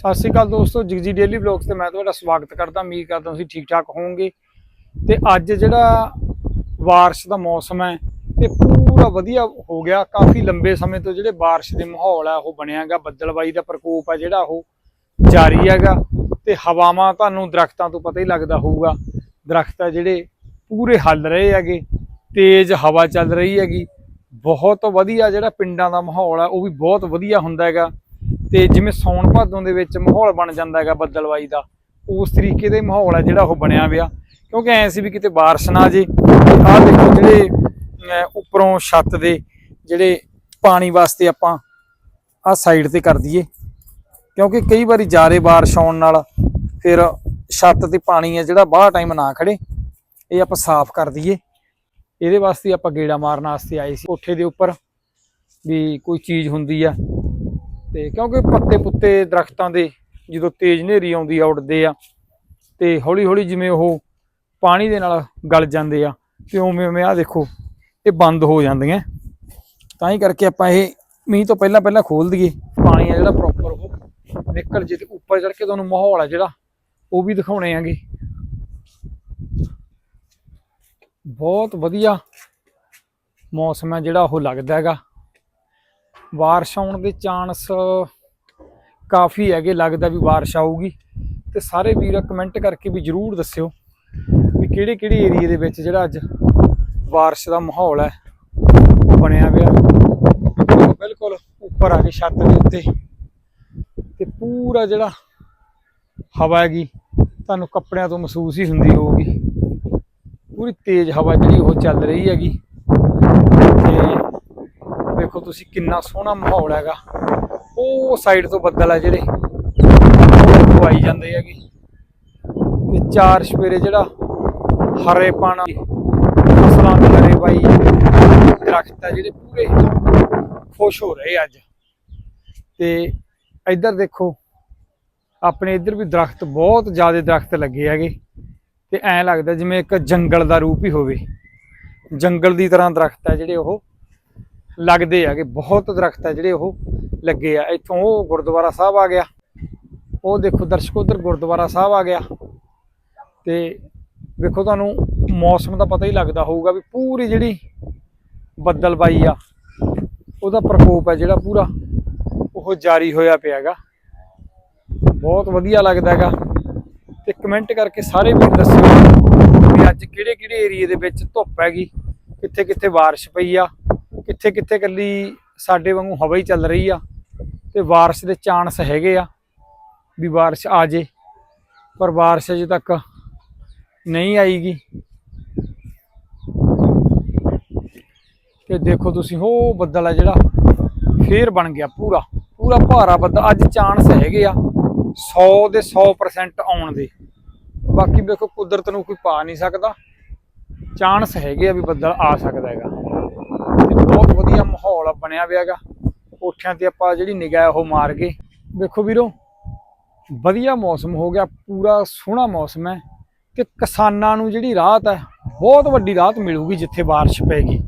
ਸਤਿ ਸ਼੍ਰੀ ਅਕਾਲ ਦੋਸਤੋ ਜਗਜੀ daily vlogs ਤੇ ਮੈਂ ਤੁਹਾਡਾ ਸਵਾਗਤ ਕਰਦਾ। ਉਮੀਦ ਕਰਦਾ ਤੁਸੀਂ ਠੀਕ ਠਾਕ ਹੋਵੋਗੇ। ਤੇ ਅੱਜ ਜਿਹੜਾ ਬਾਰਿਸ਼ ਦਾ ਮੌਸਮ ਹੈ, ਇਹ ਪੂਰਾ ਵਧੀਆ ਹੋ ਗਿਆ। ਕਾਫੀ ਲੰਬੇ ਸਮੇਂ ਤੋਂ ਜਿਹੜੇ ਬਾਰਿਸ਼ ਦੇ ਮਾਹੌਲ ਹੈ ਉਹ ਬਣਿਆਗਾ ਬੱਦਲਬਾਈ ਦਾ ਪ੍ਰਕੋਪ ਹੈ ਜਿਹੜਾ, ਉਹ ਜਾਰੀ ਹੈਗਾ। ਤੇ ਹਵਾਵਾਂ ਤੁਹਾਨੂੰ ਦਰਖਤਾਂ ਤੋਂ ਪਤਾ ਹੀ ਲੱਗਦਾ ਹੋਊਗਾ। ਦਰਖਤ ਆ ਜਿਹੜੇ ਪੂਰੇ ਹੱਲ ਰਹੇ ਹੈਗੇ, ਤੇਜ਼ ਹਵਾ ਚੱਲ ਰਹੀ ਹੈਗੀ। ਬਹੁਤ ਵਧੀਆ ਜਿਹੜਾ ਪਿੰਡਾਂ ਦਾ ਮਾਹੌਲ ਹੈ ਉਹ ਵੀ ਬਹੁਤ ਵਧੀਆ ਹੁੰਦਾ ਹੈਗਾ। ਤੇ ਜਿਵੇਂ ਸੌਣ ਭਾਦੋਂ ਦੇ ਵਿੱਚ ਮਾਹੌਲ ਬਣ ਜਾਂਦਾ ਹੈਗਾ ਬੱਦਲਵਾਈ ਦਾ, ਉਸ ਤਰੀਕੇ ਦੇ ਮਾਹੌਲ ਹੈ ਜਿਹੜਾ ਉਹ ਬਣਿਆ ਪਿਆ ਕਿਉਂਕਿ ਐ ਸੀ ਵੀ ਕਿਤੇ ਬਾਰਿਸ਼ ਨਾ ਆ ਜੇ ਆਹ ਦੇਖੋ ਜਿਹੜੇ ਉੱਪਰੋਂ ਛੱਤ ਦੇ ਜਿਹੜੇ ਪਾਣੀ ਵਾਸਤੇ ਆਪਾਂ ਆਹ ਸਾਈਡ ਤੇ ਕਰ ਦਈਏ। ਕਿਉਂਕਿ ਕਈ ਵਾਰੀ ਜ਼ਿਆਦੇ ਬਾਰਿਸ਼ ਆਉਣ ਨਾਲ ਫਿਰ ਛੱਤ ਤੇ ਪਾਣੀ ਹੈ ਜਿਹੜਾ ਬਾਹਰ ਟਾਈਮ ਨਾ ਖੜੇ, ਇਹ ਆਪਾਂ ਸਾਫ਼ ਕਰ ਦਈਏ। ਇਹਦੇ ਵਾਸਤੇ ਆਪਾਂ ਗੇੜਾ ਮਾਰਨ ਵਾਸਤੇ ਆਏ ਸੀ। ਕੋਠੇ ਦੇ ਉੱਪਰ ਵੀ ਕੋਈ ਚੀਜ਼ ਹੁੰਦੀ ਆ। ਤੇ ਕਿਉਂਕਿ ਪੱਤੇ ਪੁੱਤੇ ਦਰਖਤਾਂ ਦੇ ਜਦੋਂ ਤੇਜ਼ ਹਨੇਰੀ ਆਉਂਦੀ ਆ, ਉੱਡਦੇ ਆ, ਤੇ ਹੌਲੀ ਹੌਲੀ ਜਿਵੇਂ ਉਹ ਪਾਣੀ ਦੇ ਨਾਲ ਗਲ ਜਾਂਦੇ ਆ, ਤੇ ਉਵੇਂ ਉਵੇਂ ਆ ਦੇਖੋ, ਇਹ ਬੰਦ ਹੋ ਜਾਂਦੀਆਂ। ਤਾਂ ਹੀ ਕਰਕੇ ਆਪਾਂ ਇਹ ਮੀਂਹ ਤੋਂ ਪਹਿਲਾਂ ਪਹਿਲਾਂ ਖੋਲ ਦਈਏ, ਪਾਣੀ ਆ ਜਿਹੜਾ ਪ੍ਰੋਪਰ ਉਹ ਨਿਕਲ ਜੇ ਤੇ ਉੱਪਰ ਚੜ ਕੇ ਤੁਹਾਨੂੰ ਮਾਹੌਲ ਆ ਜਿਹੜਾ, ਉਹ ਵੀ ਦਿਖਾਉਣੇ ਆਂਗੇ। ਬਹੁਤ ਵਧੀਆ ਮੌਸਮ ਹੈ ਜਿਹੜਾ ਉਹ ਲੱਗਦਾ ਹੈਗਾ। ਬਾਰਿਸ਼ ਆਉਣ ਦੇ ਚਾਂਸ ਕਾਫੀ ਹੈਗੇ, ਲੱਗਦਾ ਵੀ ਬਾਰਿਸ਼ ਆਊਗੀ। ਤੇ ਸਾਰੇ ਵੀਰ ਕਮੈਂਟ ਕਰਕੇ ਵੀ ਜਰੂਰ ਦੱਸਿਓ ਵੀ ਕਿਹੜੇ ਕਿਹੜੇ ਏਰੀਏ ਦੇ ਵਿੱਚ ਜਿਹੜਾ ਅੱਜ ਬਾਰਿਸ਼ ਦਾ ਮਾਹੌਲ ਹੈ, ਉਹ ਬਣਿਆ ਪਿਆ। ਬਿਲਕੁਲ ਉੱਪਰ ਆ ਕੇ ਛੱਤ ਦੇ ਉੱਤੇ। ਤੇ ਪੂਰਾ ਜਿਹੜਾ ਹਵਾ ਹੈਗੀ, ਤੁਹਾਨੂੰ ਕੱਪੜਿਆਂ ਤੋਂ ਮਹਿਸੂਸ ਹੀ ਹੁੰਦੀ ਹੋਊਗੀ। ਪੂਰੀ ਤੇਜ਼ ਹਵਾ ਜਿਹੜੀ ਉਹ ਚੱਲ ਰਹੀ ਹੈਗੀ। ਤੇ ਵੇਖੋ ਤੁਸੀਂ ਕਿੰਨਾ ਸੋਹਣਾ ਮਾਹੌਲ ਹੈਗਾ। ਉਹ ਸਾਈਡ ਤੋਂ ਬੱਦਲ ਆ ਜਿਹੜੇ। ਉਹ ਆਈ ਜਾਂਦੇ ਹੈਗੇ। ਤੇ ਚਾਰ ਸਵੇਰੇ ਜਿਹੜਾ ਹਰੇ ਪਾਣਾ ਫਸਲਾਂ ਦੇ ਹਰੇ ਬਾਈ ਦਰਖਤ ਆ ਜਿਹੜੇ ਪੂਰੇ ਖੁਸ਼ ਹੋ ਰਹੇ ਅੱਜ। ਤੇ ਇੱਧਰ ਦੇਖੋ, ਆਪਣੇ ਇੱਧਰ ਵੀ ਦਰਖਤ, ਬਹੁਤ ਜ਼ਿਆਦਾ ਦਰਖਤ ਲੱਗੇ ਹੈਗੇ। ਤੇ ਐਂ ਲੱਗਦਾ ਜਿਵੇਂ ਇੱਕ ਜੰਗਲ ਦਾ ਰੂਪ ਹੀ ਹੋਵੇ। ਜੰਗਲ ਦੀ ਤਰ੍ਹਾਂ ਦਰਖਤ ਆ ਜਿਹੜੇ ਉਹ। ਲੱਗਦੇ ਹੈਗੇ ਬਹੁਤ ਦਰਖਤ ਆ ਜਿਹੜੇ ਉਹ ਲੱਗੇ ਆ। ਇੱਥੋਂ ਉਹ ਗੁਰਦੁਆਰਾ ਸਾਹਿਬ ਆ ਗਿਆ। ਉਹ ਦੇਖੋ ਦਰਸ਼ਕੋ, ਉਧਰ ਗੁਰਦੁਆਰਾ ਸਾਹਿਬ ਆ ਗਿਆ। ਤੇ ਵੇਖੋ ਤੁਹਾਨੂੰ ਮੌਸਮ ਦਾ ਪਤਾ ਹੀ ਲੱਗਦਾ ਹੋਊਗਾ ਵੀ ਪੂਰੀ ਜਿਹੜੀ ਬੱਦਲਬਾਈ ਆ, ਉਹਦਾ ਪ੍ਰਕੋਪ ਹੈ ਜਿਹੜਾ ਪੂਰਾ। ਉਹ ਜਾਰੀ ਹੋਇਆ ਪਿਆ ਹੈਗਾ। ਬਹੁਤ ਵਧੀਆ ਲੱਗਦਾ ਹੈਗਾ। ਤੇ ਕਮੈਂਟ ਕਰਕੇ ਸਾਰੇ ਵੀਰ ਦੱਸਿਓ ਵੀ ਅੱਜ ਕਿਹੜੇ ਕਿਹੜੇ ਏਰੀਏ ਦੇ ਵਿੱਚ ਧੁੱਪ ਹੈਗੀ ਕਿੱਥੇ ਕਿੱਥੇ ਬਾਰਿਸ਼ ਪਈ ਆ। ਕਿੱਥੇ ਕਿੱਥੇ ਕੱਲੀ ਸਾਡੇ ਵਾਂਗੂ ਹਵਾ ਹੀ ਚੱਲ ਰਹੀ ਆ ਤੇ ਬਾਰਿਸ਼ ਦੇ ਚਾਂਸ ਹੈਗੇ ਆ ਵੀ ਬਾਰਿਸ਼ ਆ ਜੇ, ਪਰ ਬਾਰਿਸ਼ ਅਜੇ ਤੱਕ ਨਹੀਂ ਆਈਗੀ। ਤੇ ਦੇਖੋ ਤੁਸੀਂ ਉਹ ਬੱਦਲ ਆ ਜਿਹੜਾ, ਫੇਰ ਬਣ ਗਿਆ ਪੂਰਾ। ਪੂਰਾ ਭਾਰਾ ਬੱਦਲ, ਅੱਜ ਚਾਂਸ ਹੈਗੇ ਆ 100 ਦੇ 100% ਆਉਣ ਦੇ। ਬਾਕੀ ਵੇਖੋ, ਕੁਦਰਤ ਨੂੰ ਕੋਈ ਪਾ ਨਹੀਂ ਸਕਦਾ। ਚਾਂਸ ਹੈਗੇ ਆ ਵੀ ਬੱਦਲ ਆ ਸਕਦਾ ਹੈਗਾ। ਮਾਹੌਲ ਬਣਿਆ ਹੋਇਆ ਹੈਗਾ। ਕੋਠਿਆਂ ਤੇ ਆਪਾਂ ਜਿਹੜੀ ਨਿਗਾਹ ਉਹ ਮਾਰ ਗਏ। ਵੇਖੋ ਵੀਰੋ, ਵਧੀਆ ਮੌਸਮ ਹੋ ਗਿਆ, ਪੂਰਾ ਸੋਹਣਾ ਮੌਸਮ ਹੈ ਕਿ ਕਿਸਾਨਾਂ ਨੂੰ ਜਿਹੜੀ ਰਾਹਤ ਹੈ, ਬਹੁਤ ਵੱਡੀ ਰਾਹਤ ਮਿਲੂਗੀ ਜਿੱਥੇ ਬਾਰਿਸ਼ ਪੈਗੀ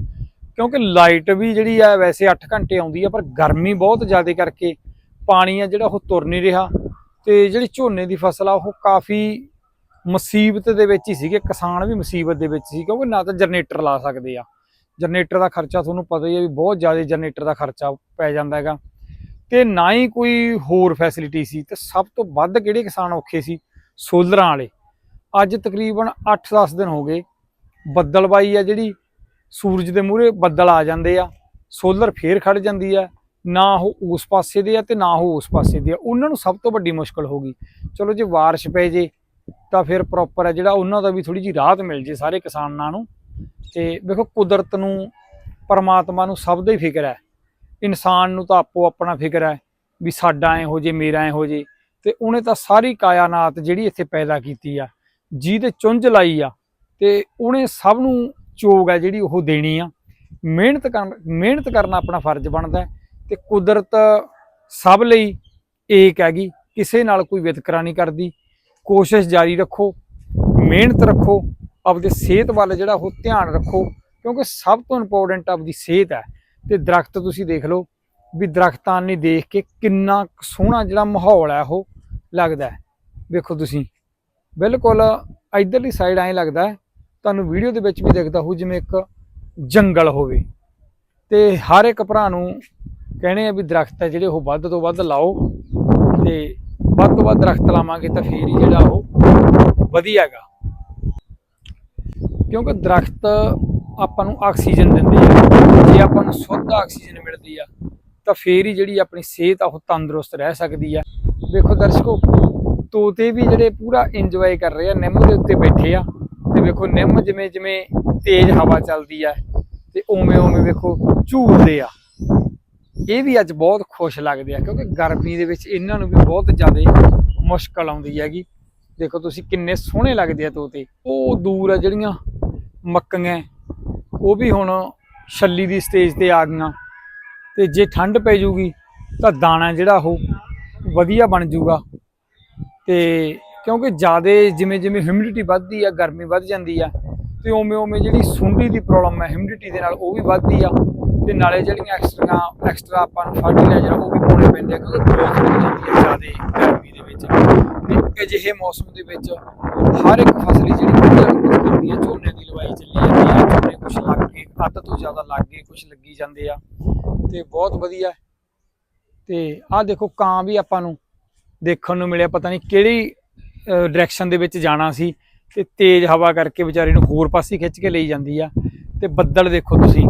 ਕਿਉਂਕਿ ਲਾਈਟ ਵੀ ਜਿਹੜੀ ਹੈ ਵੈਸੇ 8 ਘੰਟੇ ਆਉਂਦੀ ਹੈ ਪਰ ਗਰਮੀ ਬਹੁਤ ਜ਼ਿਆਦਾ ਕਰਕੇ ਪਾਣੀ ਆ ਜਿਹੜਾ, ਉਹ ਤੁਰ ਨਹੀਂ ਰਿਹਾ ਤੇ ਜਿਹੜੀ ਝੋਨੇ ਦੀ ਫਸਲ ਆ, ਉਹ ਕਾਫੀ ਮੁਸੀਬਤ ਦੇ ਵਿੱਚ ਹੀ ਸੀਗੇ, ਕਿਸਾਨ ਵੀ ਮੁਸੀਬਤ ਦੇ ਵਿੱਚ ਸੀ, ਕਿਉਂਕਿ ਨਾ ਤਾਂ ਜਨਰੇਟਰ ਲਾ ਸਕਦੇ ਆ। ਜਨਰੇਟਰ ਦਾ ਖਰਚਾ ਤੁਹਾਨੂੰ ਪਤਾ ਹੀ ਹੈ ਵੀ ਬਹੁਤ ਜ਼ਿਆਦਾ ਜਨਰੇਟਰ ਦਾ ਖਰਚਾ ਪੈ ਜਾਂਦਾ ਹੈਗਾ। ਤੇ ਨਾ ਹੀ ਕੋਈ ਹੋਰ ਫੈਸਿਲਿਟੀ ਸੀ, ਤੇ ਸਭ ਤੋਂ ਵੱਧ ਕਿਹੜੇ ਕਿਸਾਨ ਔਖੇ ਸੀ? ਸੋਲਰਾਂ ਵਾਲੇ। ਅੱਜ ਤਕਰੀਬਨ 8-10 ਦਿਨ ਹੋ ਗਏ। ਬੱਦਲਬਾਈ ਆ ਜਿਹੜੀ, ਸੂਰਜ ਦੇ ਮੂਹਰੇ ਬੱਦਲ ਆ ਜਾਂਦੇ ਆ। ਸੋਲਰ ਫੇਰ ਖੜ ਜਾਂਦੀ ਆ। ਨਾ ਉਹ ਉਸ ਪਾਸੇ ਦੇ ਆ ਤੇ ਨਾ ਉਹ ਉਸ ਪਾਸੇ ਦੇ ਆ। ਉਹਨਾਂ ਨੂੰ ਸਭ ਤੋਂ ਵੱਡੀ ਮੁਸ਼ਕਲ ਹੋ ਗਈ। ਚਲੋ ਜੇ ਬਾਰਿਸ਼ ਪੈ ਜੇ, ਤਾਂ ਫਿਰ ਪ੍ਰੋਪਰ ਹੈ ਜਿਹੜਾ ਉਹਨਾਂ ਦਾ ਵੀ ਥੋੜੀ ਜੀ ਰਾਹਤ ਮਿਲ ਜੇ ਸਾਰੇ ਕਿਸਾਨਾਂ ਨੂੰ। ਤੇ ਵੇਖੋ ਕੁਦਰਤ ਨੂੰ, ਪਰਮਾਤਮਾ ਨੂੰ ਸਭ ਦਾ ਹੀ ਫਿਕਰ ਹੈ। ਇਨਸਾਨ ਨੂੰ ਤਾਂ ਆਪੋ ਆਪਣਾ ਫਿਕਰ ਹੈ ਵੀ ਸਾਡਾ ਐ ਹੋ ਜੇ, ਮੇਰਾ ਐ ਹੋ ਜੇ। ਤੇ ਉਹਨੇ ਤਾਂ ਸਾਰੀ ਕਾਇਨਾਤ ਜਿਹੜੀ ਇੱਥੇ ਪੈਦਾ ਕੀਤੀ ਆ, ਜਿਹਦੇ ਚੁੰਝ ਲਾਈ ਆ, ਤੇ ਉਹਨੇ ਸਭ ਨੂੰ ਚੋਗ ਹੈ ਜਿਹੜੀ ਉਹ ਦੇਣੀ ਆ। ਮਿਹਨਤ ਕਰਨ, ਮਿਹਨਤ ਕਰਨਾ ਆਪਣਾ ਫਰਜ਼ ਬਣਦਾ ਹੈ ਤੇ ਕੁਦਰਤ ਸਭ ਲਈ ਏਕ ਹੈਗੀ, ਕਿਸੇ ਨਾਲ ਕੋਈ ਵਿਤਕਰਾ ਨਹੀਂ ਕਰਦੀ। ਕੋਸ਼ਿਸ਼ ਜਾਰੀ ਰੱਖੋ, ਮਿਹਨਤ ਰੱਖੋ ਆਪਦੇ ਸਿਹਤ ਵੱਲ ਜਿਹੜਾ ਉਹ ਧਿਆਨ ਰੱਖੋ, ਕਿਉਂਕਿ ਸਭ ਤੋਂ ਇੰਪੋਰਟੈਂਟ ਆਪਦੀ ਸਿਹਤ ਹੈ। ਤੇ ਦਰਖਤ ਤੁਸੀਂ ਦੇਖ ਲਓ ਵੀ ਦਰਖਤਾਂ ਨੇ ਦੇਖ ਕੇ ਕਿੰਨਾ ਕੁ ਸੋਹਣਾ ਜਿਹੜਾ ਮਾਹੌਲ ਹੈ ਉਹ ਲੱਗਦਾ ਹੈ। ਵੇਖੋ ਤੁਸੀਂ, ਬਿਲਕੁਲ ਇਧਰਲੀ ਸਾਈਡ ਐਂ ਲੱਗਦਾ ਹੈ। ਤੁਹਾਨੂੰ ਵੀਡੀਓ ਦੇ ਵਿੱਚ ਵੀ ਦਿਖਦਾ ਹੋ ਜਿਵੇਂ ਇੱਕ ਜੰਗਲ ਹੋਵੇ। ਤੇ ਹਰ ਇੱਕ ਭਰਾ ਨੂੰ ਕਹਿੰਦੇ ਆ ਵੀ ਦਰਖਤ ਹੈ ਜਿਹੜੇ ਉਹ ਵੱਧ ਤੋਂ ਵੱਧ ਲਾਓ ਤੇ ਵੱਧ ਤੋਂ ਵੱਧ ਦਰਖਤ ਲਾਵਾਂਗੇ ਤਾਂ ਫੇਰ ਹੀ ਜਿਹੜਾ ਉਹ ਵਧੀਆ ਹੈਗਾ। ਕਿਉਂਕਿ ਦਰਖਤ ਆਪਾਂ ਨੂੰ ਆਕਸੀਜਨ ਦਿੰਦੇ ਆ। ਜੇ ਆਪਾਂ ਨੂੰ ਸ਼ੁੱਧ ਆਕਸੀਜਨ ਮਿਲਦੀ ਆ, ਤਾਂ ਫੇਰ ਹੀ ਜਿਹੜੀ ਆਪਣੀ ਸਿਹਤ ਆ, ਉਹ ਤੰਦਰੁਸਤ ਰਹਿ ਸਕਦੀ ਆ। ਵੇਖੋ ਦਰਸ਼ਕੋ, ਤੋਤੇ ਵੀ ਜਿਹੜੇ ਪੂਰਾ ਇੰਜੋਏ ਕਰ ਰਹੇ ਆ, ਨਿੰਮ ਦੇ ਉੱਤੇ ਬੈਠੇ ਆ। ਤੇ ਵੇਖੋ ਨਿੰਮ ਜਿਵੇਂ ਜਿਵੇਂ ਤੇਜ਼ ਹਵਾ ਚੱਲਦੀ ਆ, ਤੇ ਉਵੇਂ ਉਵੇਂ ਵੇਖੋ ਝੂਲਦੇ ਆ। ਇਹ ਵੀ ਅੱਜ ਬਹੁਤ ਖੁਸ਼ ਲੱਗਦੇ ਆ, ਕਿਉਂਕਿ ਗਰਮੀ ਦੇ ਵਿੱਚ ਇਹਨਾਂ ਨੂੰ ਵੀ ਬਹੁਤ ਜ਼ਿਆਦਾ ਮੁਸ਼ਕਲ ਆਉਂਦੀ ਹੈਗੀ। ਦੇਖੋ ਤੁਸੀਂ ਕਿੰਨੇ ਸੋਹਣੇ ਲੱਗਦੇ ਆ ਤੋਤੇ। ਉਹ ਦੂਰ ਆ ਜਿਹੜੀਆਂ ਮੱਕੀਆਂ ਉਹ ਵੀ ਹੁਣ ਛੱਲੀ ਦੀ ਸਟੇਜ ਤੇ ਆ ਗਈਆਂ। ਤੇ ਜੇ ਠੰਡ ਪੈ ਜੂਗੀ ਤਾਂ ਦਾਣਾ ਜਿਹੜਾ ਉਹ ਵਧੀਆ ਬਣ ਜੂਗਾ। ਤੇ ਕਿਉਂਕਿ ਜ਼ਿਆਦਾ ਜਿਵੇਂ ਜਿਵੇਂ ਹਿਊਮਿਡਿਟੀ ਵੱਧਦੀ ਆ, ਗਰਮੀ ਵੱਧ ਜਾਂਦੀ ਆ, ਤੇ ਉਵੇਂ ਉਵੇਂ ਜਿਹੜੀ ਸੁੰਡੀ ਦੀ ਪ੍ਰੋਬਲਮ ਹੈ ਹਿਊਮਿਡਿਟੀ ਦੇ ਨਾਲ ਉਹ ਵੀ ਵੱਧਦੀ ਆ। ਤੇ ਨਾਲੇ ਜਿਹੜੀਆਂ ਐਕਸਟਰਾ ਐਕਸਟਰਾ ਆਪਾਂ ਨੂੰ ਫਰਟੀਲਾਈਜ਼ਰ ਉਹ ਵੀ ਪਾਉਣੇ ਪੈਂਦੇ ਆ, ਕਿਉਂਕਿ ਗਰੋਥ ਵੱਧ ਜਾਂਦੀ ਹੈ ਜ਼ਿਆਦਾ ਗਰਮੀ ਦੇ ਵਿੱਚ। ਤੇ ਅਜਿਹੇ ਮੌਸਮ ਦੇ ਵਿੱਚ ਹਰ ਇੱਕ ਫਸਲ ਜਿਹੜੀ ਵਧੀਆ ਕਰਦੀ ਹੈ ਝੋਨੇ ਦੀ। ਦਵਾਈ ਚੱਲੀ ਜਾਂਦੀ ਆ ਝੋਨੇ ਕੁਝ ਲੱਗ ਗਏ, ਅੱਧ ਤੋਂ ਜ਼ਿਆਦਾ ਲੱਗ ਗਏ ਕੁਝ ਲੱਗੀ ਜਾਂਦੇ ਆ। ਤੇ ਬਹੁਤ ਵਧੀਆ। ਹੈ। ਤੇ ਆਹ ਦੇਖੋ, ਕਾਂ ਵੀ ਆਪਾਂ ਨੂੰ ਦੇਖਣ ਨੂੰ ਮਿਲਿਆ, ਪਤਾ ਨਹੀਂ ਕਿਹੜੀ ਡਾਇਰੈਕਸ਼ਨ ਦੇ ਵਿੱਚ ਜਾਣਾ ਸੀ। ਤੇ ਤੇਜ਼ ਹਵਾ ਕਰਕੇ ਵਿਚਾਰੇ ਨੂੰ ਹੋਰ ਪਾਸੇ ਖਿੱਚ ਕੇ ਲਈ ਜਾਂਦੀ ਆ। ਤੇ ਬੱਦਲ ਦੇਖੋ ਤੁਸੀਂ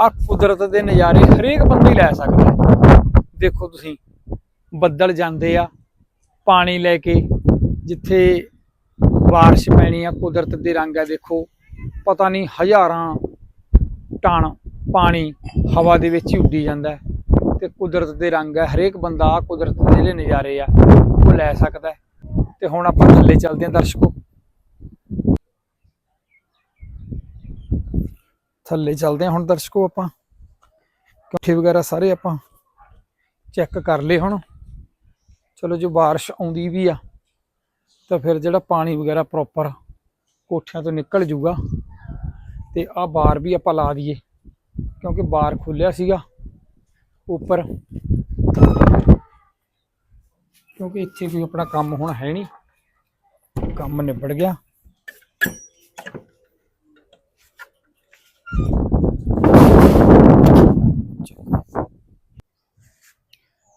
ਆ ਕੁਦਰਤ ਦੇ ਨਜ਼ਾਰੇ ਹਰੇਕ ਬੰਦਾ ਹੀ ਲੈ ਸਕਦਾ ਦੇਖੋ ਤੁਸੀਂ, ਬੱਦਲ ਜਾਂਦੇ ਆ, ਪਾਣੀ ਲੈ ਕੇ, ਜਿੱਥੇ ਬਾਰਿਸ਼ ਪੈਣੀ ਆ, ਕੁਦਰਤ ਦੇ ਰੰਗ ਆ ਦੇਖੋ। ਪਤਾ ਨਹੀਂ ਹਜ਼ਾਰਾਂ ਟਣ ਪਾਣੀ ਹਵਾ ਦੇ ਵਿੱਚ ਹੀ ਉੱਡੀ ਜਾਂਦਾ ਹੈ ਤੇ ਕੁਦਰਤ ਦੇ ਰੰਗ ਹੈ ਹਰੇਕ ਬੰਦਾ ਕੁਦਰਤ ਦੇ ਜਿਹੜੇ ਨਜ਼ਾਰੇ ਆ, ਉਹ ਲੈ ਸਕਦਾ ਹੈ। ਤੇ ਹੁਣ ਆਪਾਂ ਥੱਲੇ ਚੱਲਦੇ ਹਾਂ ਦਰਸ਼ਕੋ। ਥੱਲੇ ਚੱਲਦੇ ਹਾਂ ਹੁਣ ਦਰਸ਼ਕੋ ਆਪਾਂ। ਕੋਠੇ ਵਗੈਰਾ ਸਾਰੇ ਆਪਾਂ ਚੈੱਕ ਕਰ ਲਏ ਹੁਣ। ਚਲੋ ਜੋ ਬਾਰਿਸ਼ ਆਉਂਦੀ ਵੀ ਆ ਤਾਂ ਫਿਰ ਜਿਹੜਾ ਪਾਣੀ ਵਗੈਰਾ ਪ੍ਰੋਪਰ ਕੋਠਿਆਂ ਤੋਂ ਨਿਕਲ ਜੂਗਾ ਤੇ ਆਹ ਬਾਰ ਵੀ ਆਪਾਂ ਲਾ ਦਈਏ, ਕਿਉਂਕਿ ਬਾਰ ਖੁੱਲਿਆ ਸੀਗਾ ਉੱਪਰ। ਕਿਉਂਕਿ ਇੱਥੇ ਕੋਈ ਆਪਣਾ ਕੰਮ ਹੁਣ ਹੈ ਨਹੀਂ, ਕੰਮ ਨਿਬੜ ਗਿਆ।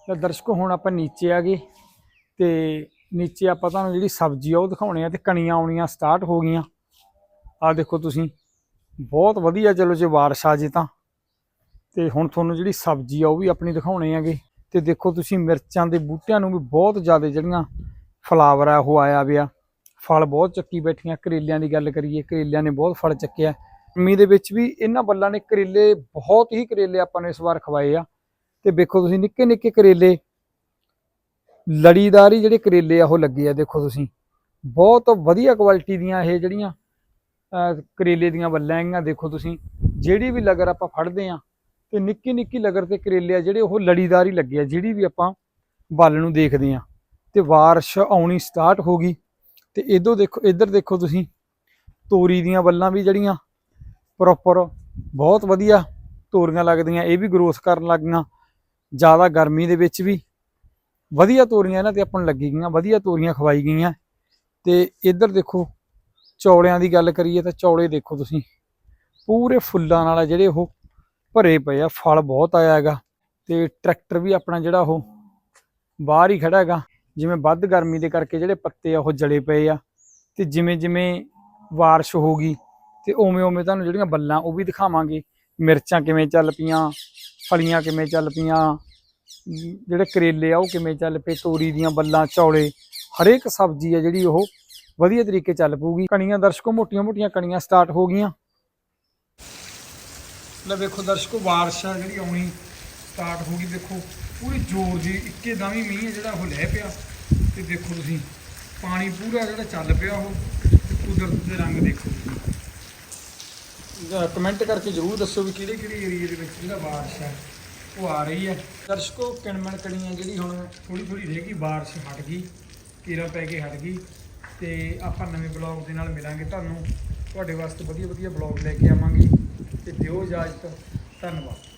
ਤਾਂ ਦਰਸ਼ਕੋ, ਹੁਣ ਆਪਾਂ ਨੀਚੇ ਆ ਗਏ ਤੇ ਨੀਚੇ ਆਪਾਂ ਤੁਹਾਨੂੰ ਜਿਹੜੀ ਸਬਜ਼ੀ ਆ ਉਹ ਦਿਖਾਉਣੇ ਆ ਤੇ ਕਣੀਆਂ ਆਉਣੀਆਂ ਸਟਾਰਟ ਹੋ ਗਈਆਂ। ਆ ਦੇਖੋ ਤੁਸੀਂ, ਬਹੁਤ ਵਧੀਆ ਚਲੋ ਜੇ ਬਾਰਿਸ਼ ਆ ਜੇ ਤਾਂ। ਤੇ ਹੁਣ ਤੁਹਾਨੂੰ ਜਿਹੜੀ ਸਬਜ਼ੀ ਆ ਉਹ ਵੀ ਆਪਣੀ ਦਿਖਾਉਣੇ ਆਗੇ ਤੇ ਦੇਖੋ ਤੁਸੀਂ ਮਿਰਚਾਂ ਦੇ ਬੂਟਿਆਂ ਨੂੰ ਵੀ ਬਹੁਤ ਜ਼ਿਆਦਾ ਜਿਹੜੀਆਂ ਫਲਾਵਰ ਆ, ਉਹ ਆਇਆ ਪਿਆ। ਫਲ ਬਹੁਤ ਚੱਕੀ ਬੈਠੀਆਂ, ਕਰੇਲਿਆਂ ਦੀ ਗੱਲ ਕਰੀਏ, ਕਰੇਲਿਆਂ ਨੇ ਬਹੁਤ ਫਲ ਚੱਕਿਆ। ਗਰਮੀ ਦੇ ਵਿੱਚ ਵੀ ਇਹਨਾਂ ਬੱਲਾਂ ਨੇ ਕਰੇਲੇ, ਬਹੁਤ ਹੀ ਕਰੇਲੇ ਆਪਾਂ ਨੇ ਇਸ ਵਾਰ ਖਵਾਏ ਆ। ਤੇ ਵੇਖੋ ਤੁਸੀਂ ਨਿੱਕੇ ਨਿੱਕੇ ਕਰੇਲੇ ਲੜੀਦਾਰ ਹੀ ਜਿਹੜੇ ਕਰੇਲੇ ਆ, ਉਹ ਲੱਗੇ ਆ, ਦੇਖੋ ਤੁਸੀਂ। ਬਹੁਤ ਵਧੀਆ ਕੁਆਲਿਟੀ ਦੀਆਂ ਇਹ ਜਿਹੜੀਆਂ ਕਰੇਲੇ ਦੀਆਂ ਵੱਲਾਂ ਹੈਗੀਆਂ, ਦੇਖੋ ਤੁਸੀਂ। ਜਿਹੜੀ ਵੀ ਲਗਰ ਆਪਾਂ ਫੜਦੇ ਆ, ਤੇ ਨਿੱਕੀ ਨਿੱਕੀ ਲਗਰ ਤੇ ਕਰੇਲੇ ਆ, ਜਿਹੜੇ ਉਹ ਲੜੀਦਾਰ ਹੀ ਲੱਗੇ ਆ, ਜਿਹੜੀ ਵੀ ਆਪਾਂ ਵੱਲ ਨੂੰ ਦੇਖਦੇ ਆ। ਤੇ ਬਾਰਿਸ਼ ਆਉਣੀ ਸਟਾਰਟ ਹੋ ਗਈ। ਤੇ ਇਧਰੋਂ ਦੇਖੋ, ਇੱਧਰ ਦੇਖੋ ਤੁਸੀਂ, ਤੋਰੀ ਦੀਆਂ ਵੱਲਾਂ ਵੀ ਜਿਹੜੀਆਂ ਪ੍ਰੋਪਰ ਬਹੁਤ ਵਧੀਆ ਤੋਰੀਆਂ ਲੱਗਦੀਆਂ, ਇਹ ਵੀ ਗਰੋਥ ਕਰਨ ਲੱਗੀਆਂ ਜ਼ਿਆਦਾ ਗਰਮੀ ਦੇ ਵਿੱਚ ਵੀ ਵਧੀਆ ਤੋਰੀਆਂ ਇਹਨਾਂ ਤੇ ਆਪਾਂ ਨੂੰ ਲੱਗੀ ਗਈਆਂ, ਵਧੀਆ ਤੋਰੀਆਂ ਖਵਾਈ ਗਈਆਂ। ਤੇ ਇੱਧਰ ਦੇਖੋ, ਚੌਲਿਆਂ ਦੀ ਗੱਲ ਕਰੀਏ ਤਾਂ ਚੌਲੇ ਦੇਖੋ ਤੁਸੀਂ, ਪੂਰੇ ਫੁੱਲਾਂ ਨਾਲ ਜਿਹੜੇ ਉਹ ਭਰੇ ਪਏ ਆ, ਫਲ ਬਹੁਤ ਆਇਆ ਹੈਗਾ। ਤੇ ਟਰੈਕਟਰ ਵੀ ਆਪਣਾ ਜਿਹੜਾ ਉਹ ਬਾਹਰ ਹੀ ਖੜਾ ਹੈਗਾ, ਜਿਵੇਂ ਵੱਧ ਗਰਮੀ ਦੇ ਕਰਕੇ ਜਿਹੜੇ ਪੱਤੇ ਆ ਉਹ ਜਲੇ ਪਏ ਆ। ਤੇ ਜਿਵੇਂ ਜਿਵੇਂ ਬਾਰਿਸ਼ ਹੋਗੀ ਤੇ ਉਵੇਂ ਉਵੇਂ ਤੁਹਾਨੂੰ ਜਿਹੜੀਆਂ ਬੱਲਾਂ ਉਹ ਵੀ ਦਿਖਾਵਾਂਗੇ। ਮਿਰਚਾਂ ਕਿਵੇਂ ਚੱਲ ਪਈਆਂ, ਫਲੀਆਂ ਕਿਵੇਂ ਚੱਲ ਪਈਆਂ ਜਿਹੜੇ ਕਰੇਲੇ ਆ, ਉਹ ਕਿਵੇਂ ਚੱਲ ਪਏ, ਤੋਰੀ ਦੀਆਂ ਬੱਲਾਂ, ਚੌਲੇ, ਹਰੇਕ ਸਬਜ਼ੀ ਆ ਜਿਹੜੀ ਉਹ ਵਧੀਆ ਤਰੀਕੇ ਚੱਲ ਪਊਗੀ। ਕਣੀਆਂ ਦਰਸ਼ਕੋ ਮੋਟੀਆਂ ਮੋਟੀਆਂ ਕਣੀਆਂ ਸਟਾਰਟ ਹੋ ਗਈਆਂ। ਲੈ ਵੇਖੋ ਦਰਸ਼ਕੋ, ਬਾਰਿਸ਼ਾਂ ਜਿਹੜੀ ਆਉਣੀ ਸਟਾਰਟ ਹੋ ਗਈ। ਦੇਖੋ, ਪੂਰੀ ਜ਼ੋਰ ਦੀ ਇੱਕੇ ਦਮ ਹੀ ਮੀਂਹ ਜਿਹੜਾ ਉਹ ਲੈ ਪਿਆ। ਤੇ ਦੇਖੋ ਤੁਸੀਂ, ਪਾਣੀ ਪੂਰਾ ਜਿਹੜਾ ਚੱਲ ਪਿਆ ਉਹ, ਤੇ ਕੁਦਰਤ ਦੇ ਰੰਗ ਦੇਖੋ। ਕਮੈਂਟ ਕਰਕੇ ਜਰੂਰ ਦੱਸੋ ਵੀ ਕਿਹੜੇ ਕਿਹੜੇ ਏਰੀਏ ਦੇ ਵਿੱਚ ਜਿਹੜਾ ਬਾਰਿਸ਼ ਹੈ ਉਹ ਆ ਰਹੀ ਹੈ। ਦਰਸ਼ਕੋ, ਕਿਣਮਣ ਕਣੀਆਂ ਜਿਹੜੀ ਹੁਣ ਥੋੜੀ ਥੋੜੀ ਰਹਿ ਗਈ, ਬਾਰਿਸ਼ ਹਟ ਗਈ ਕੀਰਾ ਪੈ ਕੇ ਹਟ ਗਈ, ਤੇ ਆਪਾਂ ਨਵੇਂ ਬਲੌਗ ਦੇ ਨਾਲ ਮਿਲਾਂਗੇ ਤੁਹਾਨੂੰ। ਤੁਹਾਡੇ ਵਾਸਤੇ ਵਧੀਆ ਵਧੀਆ ਬਲੌਗ ਲੈ ਕੇ ਆਵਾਂਗੇ, ਤੇ ਦਿਓ ਇਜਾਜ਼ਤ। ਧੰਨਵਾਦ।